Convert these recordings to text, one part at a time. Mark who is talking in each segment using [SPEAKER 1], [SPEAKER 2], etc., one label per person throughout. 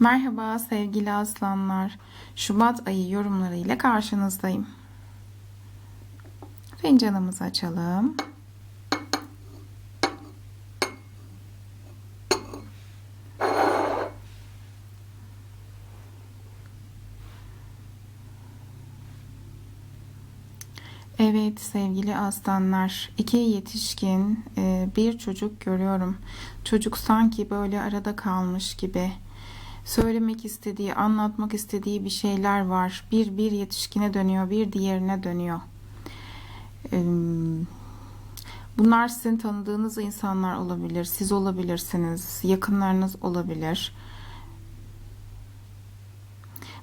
[SPEAKER 1] Merhaba sevgili aslanlar. Şubat ayı yorumları ile karşınızdayım. Fincanımızı açalım. Evet sevgili aslanlar, iki yetişkin, e, bir çocuk görüyorum. Çocuk sanki böyle arada kalmış gibi. Söylemek istediği, anlatmak istediği bir şeyler var. Bir bir yetişkine dönüyor, bir diğerine dönüyor. Bunlar sizin tanıdığınız insanlar olabilir, siz olabilirsiniz, yakınlarınız olabilir.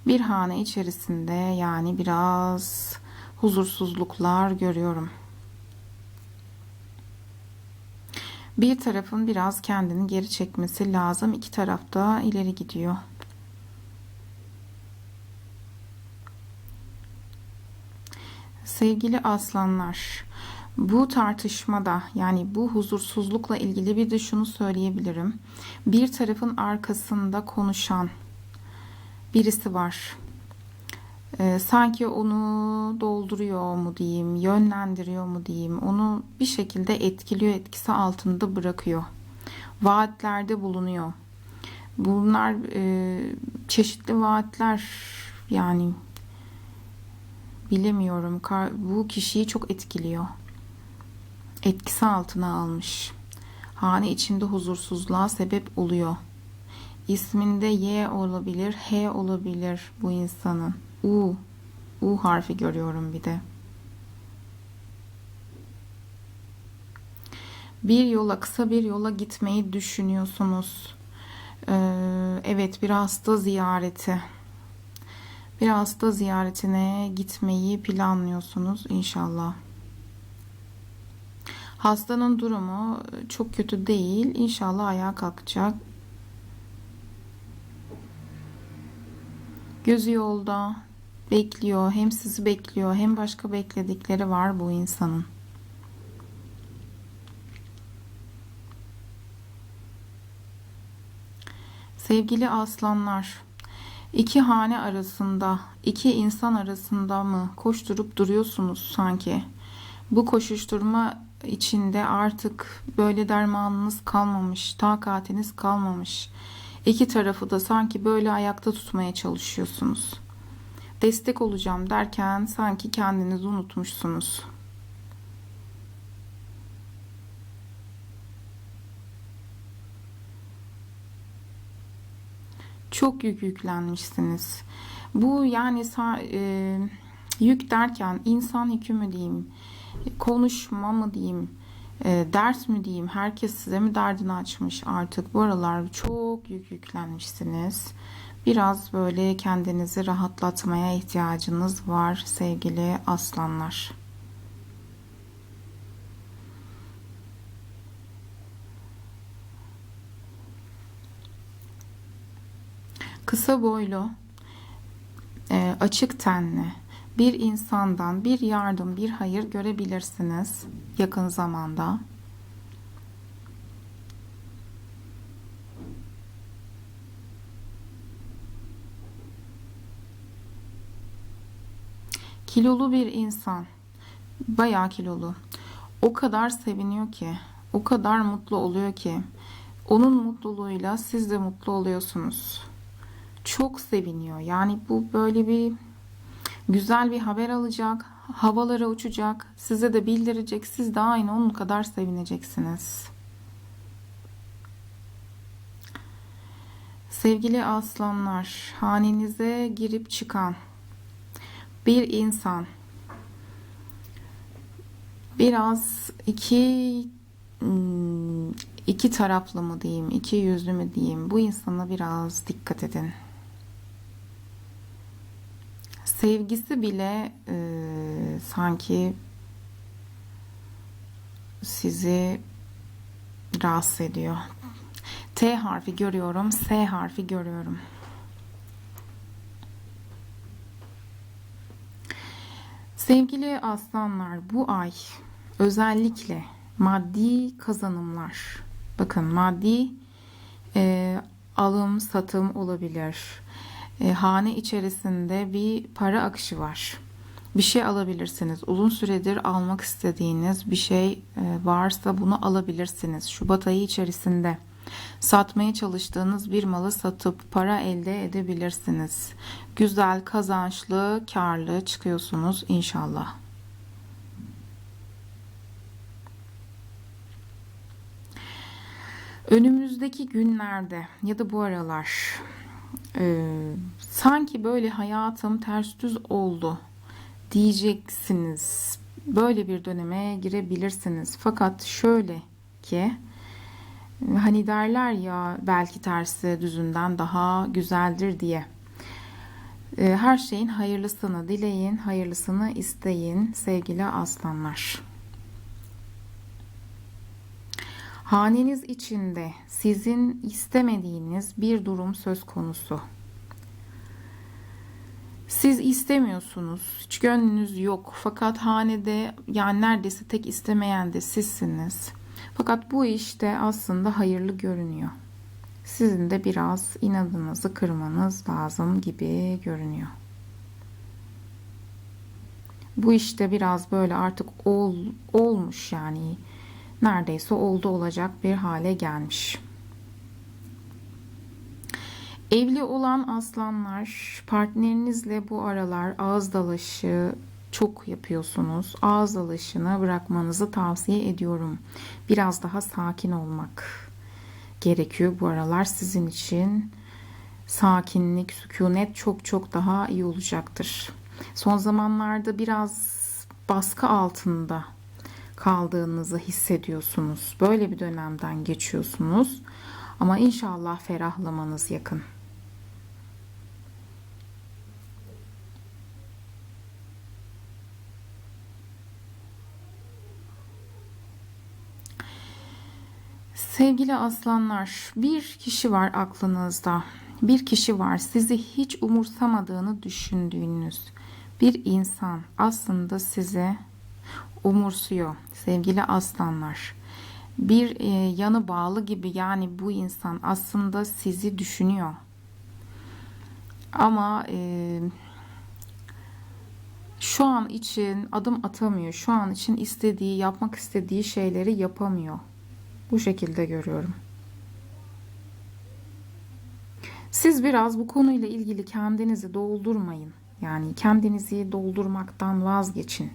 [SPEAKER 1] Bir hane içerisinde yani biraz huzursuzluklar görüyorum. Bir tarafın biraz kendini geri çekmesi lazım. İki taraf da ileri gidiyor. Sevgili aslanlar, bu tartışmada yani bu huzursuzlukla ilgili bir de şunu söyleyebilirim. Bir tarafın arkasında konuşan birisi var. Ee, sanki onu dolduruyor mu diyeyim, yönlendiriyor mu diyeyim, onu bir şekilde etkiliyor, etkisi altında bırakıyor. Vaatlerde bulunuyor. Bunlar e, çeşitli vaatler yani bilemiyorum. Bu kişiyi çok etkiliyor. Etkisi altına almış. Hane içinde huzursuzluğa sebep oluyor. İsminde Y olabilir, H olabilir bu insanın. U. U harfi görüyorum bir de. Bir yola, kısa bir yola gitmeyi düşünüyorsunuz. Ee, evet, bir hasta ziyareti. Bir hasta ziyaretine gitmeyi planlıyorsunuz inşallah. Hastanın durumu çok kötü değil. İnşallah ayağa kalkacak. Gözü yolda bekliyor. Hem sizi bekliyor hem başka bekledikleri var bu insanın. Sevgili aslanlar, iki hane arasında, iki insan arasında mı koşturup duruyorsunuz sanki? Bu koşuşturma içinde artık böyle dermanınız kalmamış, takatiniz kalmamış. İki tarafı da sanki böyle ayakta tutmaya çalışıyorsunuz. Destek olacağım derken sanki kendinizi unutmuşsunuz. Çok yük yüklenmişsiniz. Bu yani e, yük derken insan yükü mü diyeyim, konuşma mı diyeyim, e, dert mi diyeyim, herkes size mi derdini açmış artık bu aralar çok yük yüklenmişsiniz. Biraz böyle kendinizi rahatlatmaya ihtiyacınız var sevgili aslanlar. Kısa boylu, e, açık tenli bir insandan bir yardım, bir hayır görebilirsiniz yakın zamanda. Kilolu bir insan, bayağı kilolu. O kadar seviniyor ki, o kadar mutlu oluyor ki, onun mutluluğuyla siz de mutlu oluyorsunuz. Çok seviniyor. Yani bu böyle bir güzel bir haber alacak, havalara uçacak, size de bildirecek. Siz de aynı onun kadar sevineceksiniz. Sevgili aslanlar, hanenize girip çıkan bir insan biraz iki hmm, iki taraflı mı diyeyim, iki yüzlü mü diyeyim. Bu insana biraz dikkat edin. Sevgisi bile e, sanki sizi rahatsız ediyor. T harfi görüyorum, S harfi görüyorum. Sevgili aslanlar bu ay özellikle maddi kazanımlar bakın maddi e, alım satım olabilir. E, hane içerisinde bir para akışı var. Bir şey alabilirsiniz. Uzun süredir almak istediğiniz bir şey e, varsa bunu alabilirsiniz. Şubat ayı içerisinde satmaya çalıştığınız bir malı satıp para elde edebilirsiniz. Güzel, kazançlı, karlı çıkıyorsunuz inşallah. Önümüzdeki günlerde ya da bu aralar e, sanki böyle hayatım ters düz oldu diyeceksiniz. Böyle bir döneme girebilirsiniz. Fakat şöyle ki hani derler ya belki tersi düzünden daha güzeldir diye. E, her şeyin hayırlısını dileyin, hayırlısını isteyin sevgili aslanlar. Haneniz içinde sizin istemediğiniz bir durum söz konusu. Siz istemiyorsunuz, hiç gönlünüz yok. Fakat hanede yani neredeyse tek istemeyen de sizsiniz. Fakat bu işte aslında hayırlı görünüyor. Sizin de biraz inadınızı kırmanız lazım gibi görünüyor. Bu işte biraz böyle artık ol, olmuş yani neredeyse oldu olacak bir hale gelmiş. Evli olan aslanlar partnerinizle bu aralar ağız dalaşı çok yapıyorsunuz. Ağız dalışını bırakmanızı tavsiye ediyorum. Biraz daha sakin olmak gerekiyor bu aralar sizin için. Sakinlik, sükunet çok çok daha iyi olacaktır. Son zamanlarda biraz baskı altında kaldığınızı hissediyorsunuz. Böyle bir dönemden geçiyorsunuz. Ama inşallah ferahlamanız yakın. Sevgili aslanlar, bir kişi var aklınızda. Bir kişi var sizi hiç umursamadığını düşündüğünüz bir insan aslında sizi umursuyor sevgili aslanlar. Bir e, yanı bağlı gibi yani bu insan aslında sizi düşünüyor. Ama e, şu an için adım atamıyor. Şu an için istediği, yapmak istediği şeyleri yapamıyor. Bu şekilde görüyorum. Siz biraz bu konuyla ilgili kendinizi doldurmayın. Yani kendinizi doldurmaktan vazgeçin.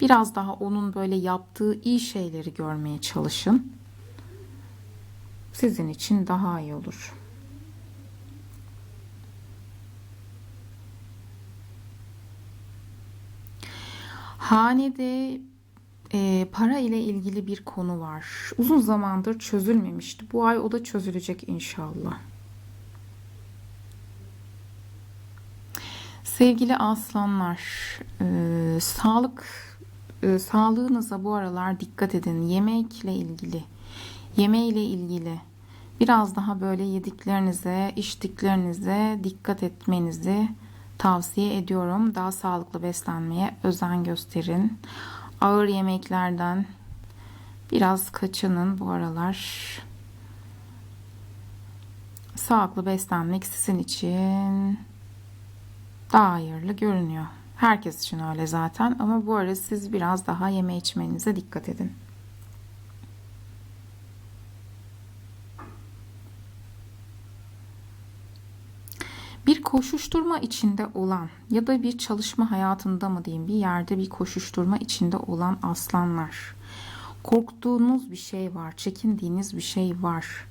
[SPEAKER 1] Biraz daha onun böyle yaptığı iyi şeyleri görmeye çalışın. Sizin için daha iyi olur. Hanede e, para ile ilgili bir konu var. Uzun zamandır çözülmemişti. Bu ay o da çözülecek inşallah. Sevgili aslanlar, e, sağlık e, sağlığınıza bu aralar dikkat edin. Yemekle ilgili, yemeğiyle ilgili biraz daha böyle yediklerinize, içtiklerinize dikkat etmenizi tavsiye ediyorum. Daha sağlıklı beslenmeye özen gösterin. Ağır yemeklerden biraz kaçının bu aralar. Sağlıklı beslenmek sizin için daha hayırlı görünüyor. Herkes için öyle zaten ama bu arada siz biraz daha yeme içmenize dikkat edin. Bir koşuşturma içinde olan ya da bir çalışma hayatında mı diyeyim bir yerde bir koşuşturma içinde olan aslanlar. Korktuğunuz bir şey var, çekindiğiniz bir şey var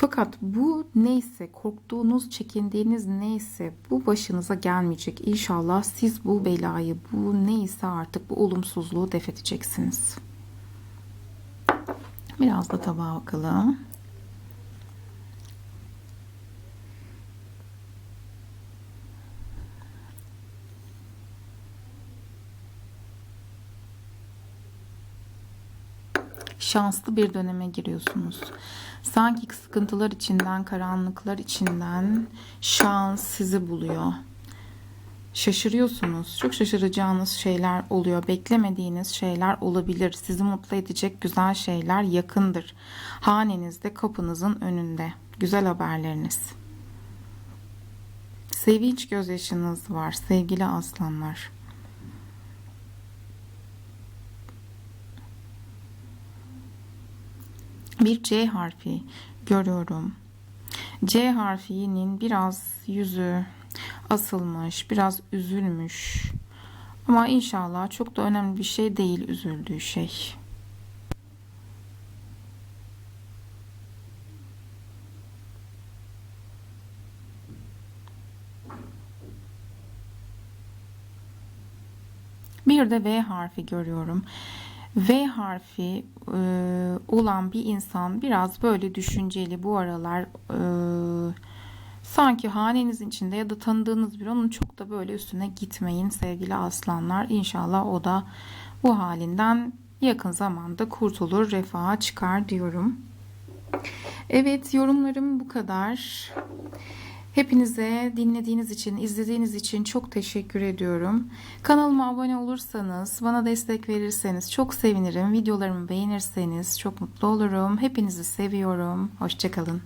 [SPEAKER 1] fakat bu neyse, korktuğunuz, çekindiğiniz neyse bu başınıza gelmeyecek. İnşallah siz bu belayı, bu neyse artık bu olumsuzluğu def edeceksiniz. Biraz da tabağa bakalım. Şanslı bir döneme giriyorsunuz. Sanki sıkıntılar içinden, karanlıklar içinden şans sizi buluyor. Şaşırıyorsunuz. Çok şaşıracağınız şeyler oluyor. Beklemediğiniz şeyler olabilir. Sizi mutlu edecek güzel şeyler yakındır. Hanenizde, kapınızın önünde. Güzel haberleriniz. Sevinç gözyaşınız var sevgili aslanlar. Bir C harfi görüyorum. C harfinin biraz yüzü asılmış, biraz üzülmüş. Ama inşallah çok da önemli bir şey değil üzüldüğü şey. Bir de V harfi görüyorum. V harfi e, olan bir insan biraz böyle düşünceli bu aralar e, sanki hanenizin içinde ya da tanıdığınız bir onun çok da böyle üstüne gitmeyin sevgili aslanlar. İnşallah o da bu halinden yakın zamanda kurtulur, refaha çıkar diyorum. Evet yorumlarım bu kadar. Hepinize dinlediğiniz için, izlediğiniz için çok teşekkür ediyorum. Kanalıma abone olursanız, bana destek verirseniz çok sevinirim. Videolarımı beğenirseniz çok mutlu olurum. Hepinizi seviyorum. Hoşçakalın.